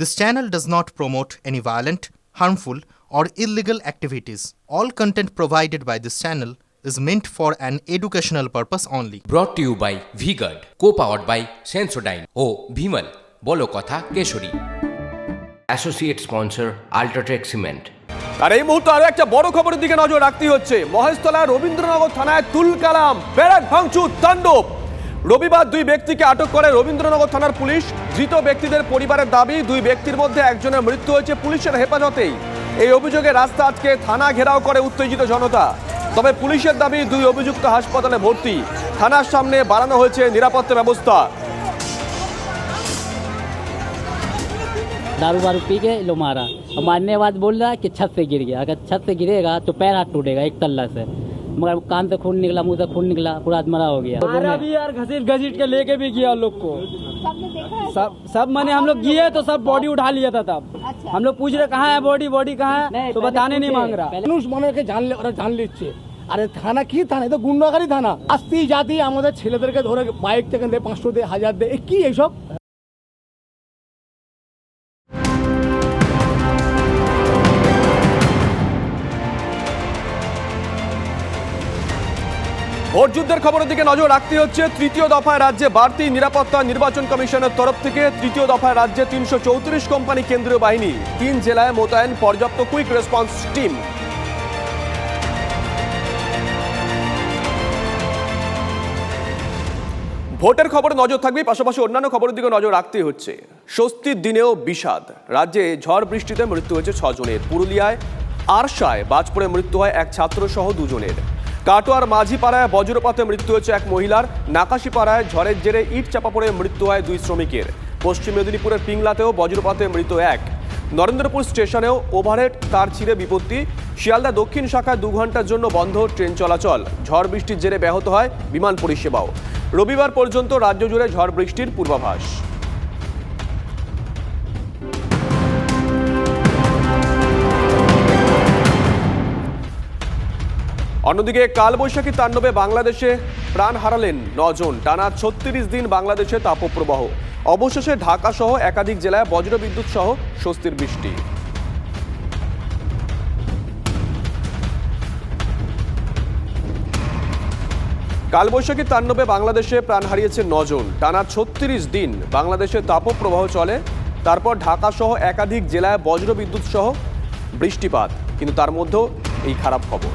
This channel does not promote any violent, harmful, or illegal activities. All content provided by this channel is meant for an educational purpose only. To you by V-Guard co powered by Sensodyne ও ভিমল বলো কথা Keshari associate sponsor UltraTech cement আর এই মুহূর্তে আরও একটা বড় খবরের দিকে নজর রাখতে হচ্ছে মহেশতলা রবীন্দ্রনগর থানায় তুলকালাম ব্যারাক ভাঙচুর তাণ্ডব রবিবার দুই ব্যক্তিকে আটক করে রবীন্দ্রনগর থানার পুলিশ ধৃত ব্যক্তিদের পরিবারের দাবি দুই ব্যক্তির মধ্যে একজনের মৃত্যু হয়েছে পুলিশের হেফাজতেই এই অভিযোগে রাস্তা আজকে থানা ঘেরাও করে উত্তেজিত জনতা তবে পুলিশের দাবি দুই অভিযুক্ত হাসপাতালে ভর্তি থানার সামনে বাড়ানো হয়েছে নিরাপত্তা ব্যবস্থা दारू वारू पी के लो मारा और मारने के बाद बोल रहा है कि छत से गिर गया अगर छत से गिरेगा तो पैर हाथ टूटेगा एक तल्ला से मगर कान से खून निकला मुंह से खून निकला पूरा आदमरा हो गया मारा भी यार घसीट घसीट के लेके भी गया लोग को सबने देखा है सब सब मैंने हम लोग गए तो सब बॉडी उठा लिया था तब अच्छा। हम लोग पूछ रहे कहाँ है बॉडी बॉडी कहाँ है नहीं, तो पहले बताने नहीं पूछे, मांग रहा पहले- মানুষ মনেকে জানলে ওরা জানলে ইচ্ছে আরে থানা কি থানা এ তো গুন্ডাগারি থানা আসতেই জাতি আমাদের ছেলেদেরকে ধরে বাইক থেকে দে পাঁচশো দে হাজার দে এ কি এইসব ভোট যুদ্ধের খবরের দিকে নজর রাখতে হচ্ছে। তৃতীয় দফায় রাজ্যে বাড়তি নিরাপত্তা নির্বাচন কমিশনের তরফ থেকে তৃতীয় দফায় রাজ্যে তিনশো চৌত্রিশ কোম্পানি কেন্দ্রীয় বাহিনী, তিন জেলায় মোতায়েন পর্যাপ্ত কুইক রেসপন্স টিম। ভোটের খবরে নজর থাকবে, পাশাপাশি অন্যান্য খবরের দিকে নজর রাখতে হচ্ছে। স্বস্তির দিনেও বিষাদ। রাজ্যে ঝড় বৃষ্টিতে মৃত্যু হয়েছে ছজনের। পুরুলিয়ায়, আরশায় বাজ পড়ে মৃত্যু হয় এক ছাত্র সহ দুজনের। কাটোয়ার মাঝিপাড়ায় বজ্রপাতে মৃত্যু হয়েছে এক মহিলার। নাকাশিপাড়ায় ঝড়ের জেরে ইট চাপা পড়ে মৃত্যু হয় দুই শ্রমিকের। পশ্চিম মেদিনীপুরের পিংলাতেও বজ্রপাতে মৃত এক। নরেন্দ্রপুর স্টেশনেও ওভারহেড, তার ছিঁড়ে বিপত্তি। শিয়ালদা দক্ষিণ শাখায় দু ঘণ্টার জন্য বন্ধ ট্রেন চলাচল। ঝড় বৃষ্টির জেরে ব্যাহত হয় বিমান পরিষেবাও। রবিবার পর্যন্ত রাজ্য জুড়ে ঝড় বৃষ্টির পূর্বাভাস। অন্যদিকে কালবৈশাখী তাণ্ডবে বাংলাদেশে প্রাণ হারালেন নজন। টানা ছত্রিশ দিন বাংলাদেশে তাপপ্রবাহ। অবশেষে ঢাকা সহ একাধিক জেলায় বজ্রবিদ্যুৎ সহ স্বস্তির বৃষ্টি। কালবৈশাখী তাণ্ডবে বাংলাদেশে প্রাণ হারিয়েছে নজন। টানা ছত্রিশ দিন বাংলাদেশে তাপপ্রবাহ চলে। তারপর ঢাকা সহ একাধিক জেলায় বজ্রবিদ্যুৎ সহ বৃষ্টিপাত। কিন্তু তার মধ্যেও এই খারাপ খবর।